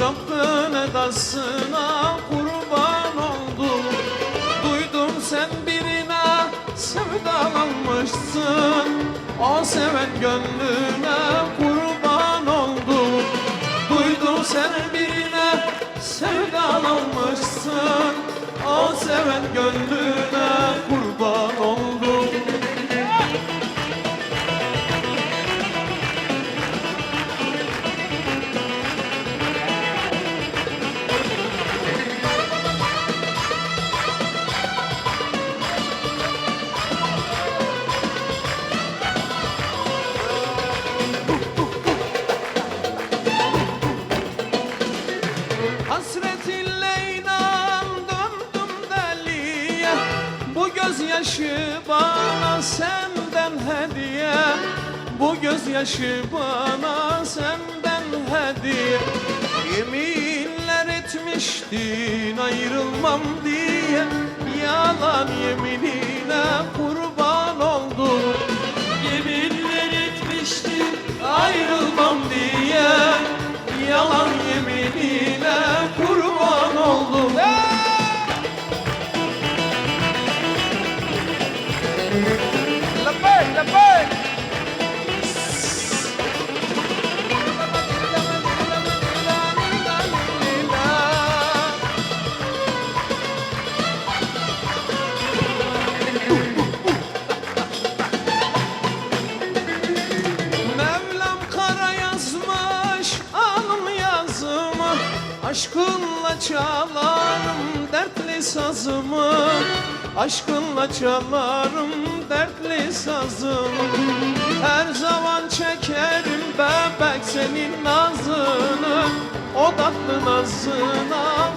Çapkın edasına kurban oldum. Duydum sen birine sevdalanmışsın O seven gönlüne kurban oldum. Duydum sen birine sevdalanmışsın O seven gönlüne Hasretinle inan döndüm deliye. Bu gözyaşı bana senden hediye. Bu gözyaşı bana senden hediye. Yeminler etmiştin ayrılmam diye. Yalan yeminine kurban oldum. Yeminler etmiştin ayrılmam diye. Yalan yeminine Aşkınla çalarım dertli sazımı. Aşkınla çalarım dertli sazımı. Her zaman çekerim bebek senin nazını O tatlı nazına